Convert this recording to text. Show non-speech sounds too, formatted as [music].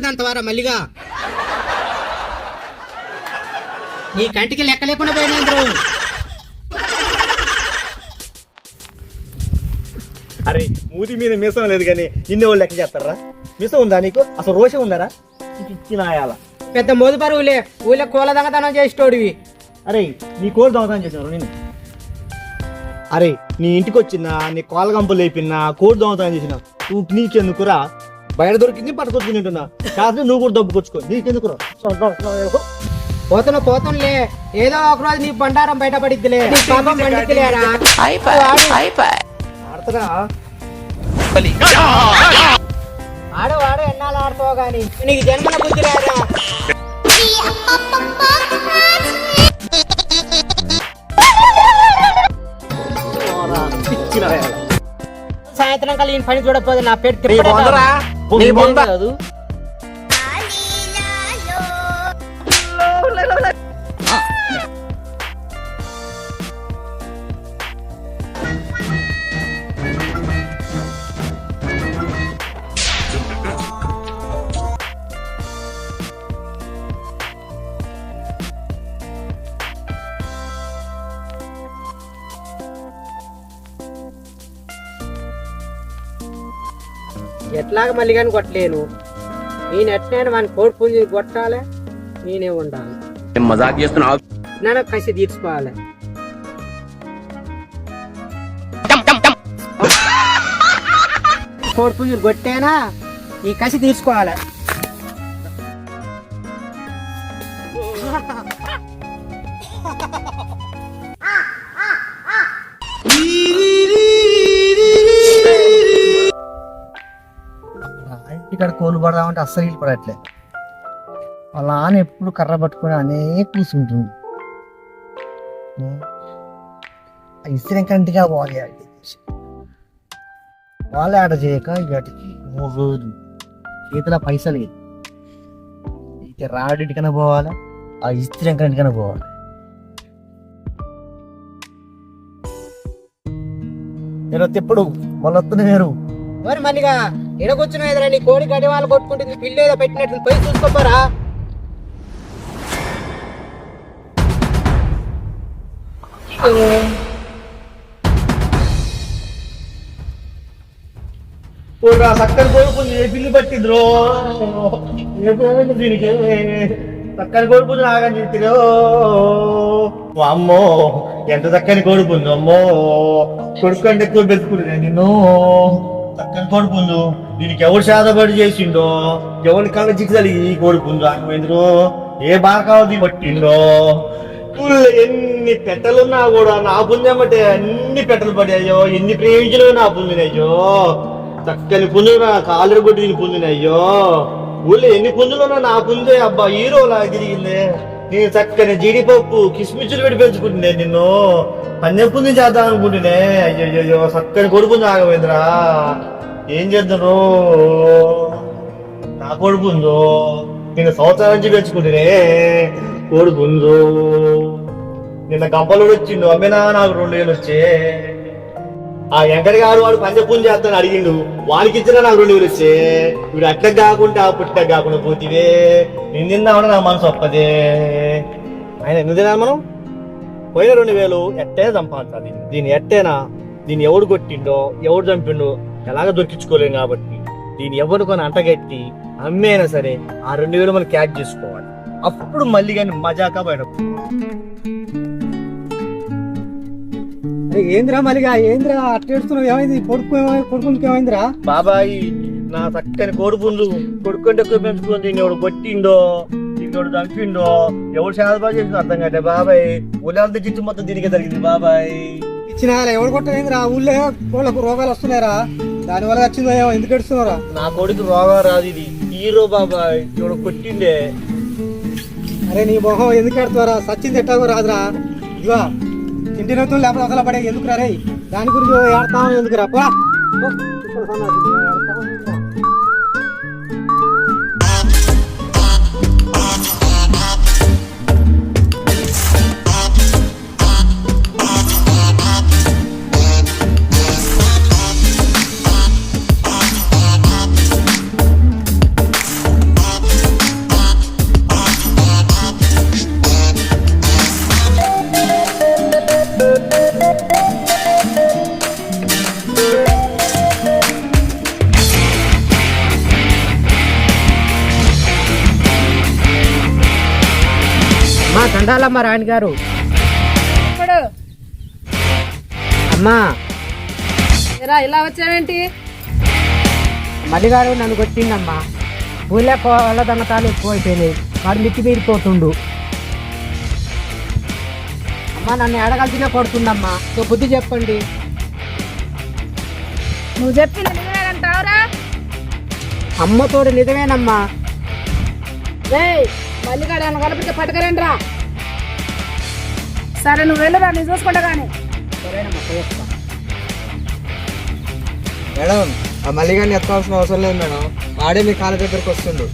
తార మళ్ళీగా? నీ కంటికి లెక్క లేకుండా పోయినందుకు అరే మూతి మీద మిసం లేదు కానీ నిన్నే వాళ్ళు లెక్క చేస్తారా? మిసం ఉందా నీకు? అసలు రోషం ఉందారా? ఇచ్చినాయాల పెద్ద మోదు పరువులే ఊళ్ళో కోల దొంగతనం చేసేటోడివి. అరే నీ కోలు దొంగతనం చేసినారు నేను అరే నీ ఇంటికి వచ్చిన నీ కోలగంపలు లేపినా కోడి దొంగతనం చేసిన నీకెందుకురా? బయట దొరికింది పట్టుకొచ్చుకుని ఉంటున్నా కాదు నువ్వు కూడా దబ్బుకొచ్చుకో నీకెందుకురా? పోతున్న పోతున్నలే ఏదో ఒక రోజు నీ బండారం బయటపడిద్దిలే నీ పాపం పండిద్దిలేరా? ఆడతారా? ఆడు వాడు ఎన్నాళ్ళు ఆడుతావు గాని. నీకు జన్మన బుద్ధి లేదా ఇచ్చినాయాల సాయంత్రం కల్లా ఈ పని చూడకపోతే నా పేరు? నీ బొంద? ఎట్లాగ మళ్ళీ కానీ కొట్టలేను. నేను ఎట్లయినా మన కోడి పుంజి కొట్టాలి నేనే ఉండాలి. మజాక్ చేస్తున్నావు నన్ను కసి తీర్చుకోవాలి. కోడి పుంజులు కొట్టేనా? ఈ కసి తీర్చుకోవాలి. [laughs] ఇక్కడ కోలు పడదామంటే అస్సలు వీళ్ళు పడట్లే. వాళ్ళ నాన్న ఎప్పుడు కర్ర పట్టుకొని అనే కూర్చుంటుంది ఇస్త్రీ కంటిగా పోవాలి అది. వాళ్ళే చేయక వాటికి మూడు రోజులు. చేతిలో పైసలు. ఇక రాడింటికైనా పోవాలి? ఆ ఇస్త్రీ కంటికైనా పోవాలి? నేను ఎప్పుడు వాళ్ళు వస్తుంది వేరు. మరి మళ్ళీగా ఎడగొచ్చిన ఎదురా నీ కోడి గడి వాళ్ళు కొట్టుకుంటుంది పిల్లి ఏదో పెట్టినట్టు పోయి చూసుకోపోరా. ఓరా సక్కని కోరుకుంది ఏ పిల్లి పట్టిద్రో. ఏమైంది దీనికి? చక్కని కోరుకుంది నాగని చెప్తిరో అమ్మో ఎంత చక్కని కోరుకుంది అమ్మో కొడుకు అంటే ఎక్కువ బెతుకుతుంది నిన్ను. చక్కని కొడుకుందు దీనికి ఎవరు శాతపడి చేసిండో? ఎవరి కళ్ళ చిక్సలి ఈ కోరుకుందు ఆకపోయిందిరో ఏ బారకావది పట్టిండో? ఊళ్ళో ఎన్ని పెట్టలున్నా కూడా నా పుంజమ్మటే అన్ని పెట్టలు పడాయో? ఎన్ని ప్రేమించలో నా పుంజినయ్యో చక్కని పుంజులు కాలు కొట్టి దీని పుంజినయ్యో ఊళ్ళో ఎన్ని పుంజులున్నా నా పుంజే అబ్బా హీరోలా తిరిగిందే. నేను చక్కని జీడిపప్పు కిస్మిచ్చులు పెట్టి పెంచుకుంటున్నా నిన్ను. పన్నెప్పుని చేద్దాం అనుకుంటునే అయ్యో చక్కని కొడుకుంది ఆగమేంద్రా ఏం చేద్దరు? నా కొడుకుందో నేను సంవత్సరం నుంచి పెంచుకుంటునే కొడుకుందో నిన్న గంపలు వచ్చిండు అమ్మినా నాకు రెండు వేలు వచ్చే ఆ వెంకట గారు వాడు పంచపూజ చేస్తాను అడిగిండు. వానికి ఇచ్చిన నాకు రెండు వేలు వచ్చే వీడు అట్లా కాకుండా పుట్ట కాకుండా పోతివే. నేను తిందామని నా మనసు ఒప్పదే. ఆయన ఎందుకు తినాలి మనం? పోయిన రెండు వేలు ఎట్టే సంపాదించాలి. దీన్ని దీన్ని ఎట్టేనా? దీన్ని ఎవడు కొట్టిండో ఎవడు చంపిండో ఎలాగ దొరికించుకోలేం కాబట్టి దీన్ని ఎవరు కొని అంటగట్టి అమ్మేనా సరే ఆ రెండు వేలు మనం క్యాచ్ చేసుకోవాలి. అప్పుడు మళ్ళీ కానీ మజాకా బయట ఏంద్రా మళ్ళీగా ఏంద్రా అట్టేడుస్తున్నావు ఏమైంది? కొడుకు కొడుకునికి ఏమైందిరా? బాబాయ్ నా చక్కని కోడిపుండు కొడుకుంటే ఎక్కువ దీన్ని ఎవడు కొట్టిండో ఎవడు చంపిండో ఎవడు శాదబా చేసిందో అర్థం కంటే బాబాయ్. ఉలాంత జిట్టు మొత్తం దీనికే జరిగింది బాబాయ్. ఇచ్చిన ఎవరు కొట్టలేదురా ఊళ్ళో కోళ్ళకు రోగాలు వస్తున్నారా దాని వల్ల వచ్చిందో ఏమో ఎందుకు ఎడుస్తున్నారా నా కొడుకు రోగా రాదు ఇది. హీరో బాబాయ్ ఎవడు కొట్టిండే. అరే నీ మొహం ఎందుకు ఎడుతున్నారా సచ్చింది ఎట్టాగో రాదురా. ఇదిగో ఇంటి నొత్తులు లేకపోతే ఒకలా పడే ఎందుకు రా రే దాని గురించి ఏడతాం ఎందుకు రా దండాలమ్మ రాణి గారు. అమ్మా. ఎరా ఇలా వచ్చావేంటి? మల్లిగాడు నన్ను కొట్టిండమ్మా. ఊళ్ళో కోళ్ళ దొంగతాలు ఎక్కువ అయిపోయినాయి వాడు మిక్కి మీరిపోతుండు అమ్మా నన్ను ఎడగలిసినా కొడుతుండమ్మా. సో బుద్ధి చెప్పండి. నువ్వు చెప్పింది నిజమేనంటావురా అమ్మతోడు నిజమేనమ్మా. రేయ్ మల్లిగాడు ఏమన్నా కనిపిస్తే పట్టుకరండి రా సరే నువ్వు వెళ్ళురా నేను చూసుకుంటా కానీ మేడం ఆ మల్లిగాన్ని ఎత్తాల్సిన అవసరం లేదు మేడం. వాడే మీ కాళ్ళ దగ్గరకు వస్తుండు.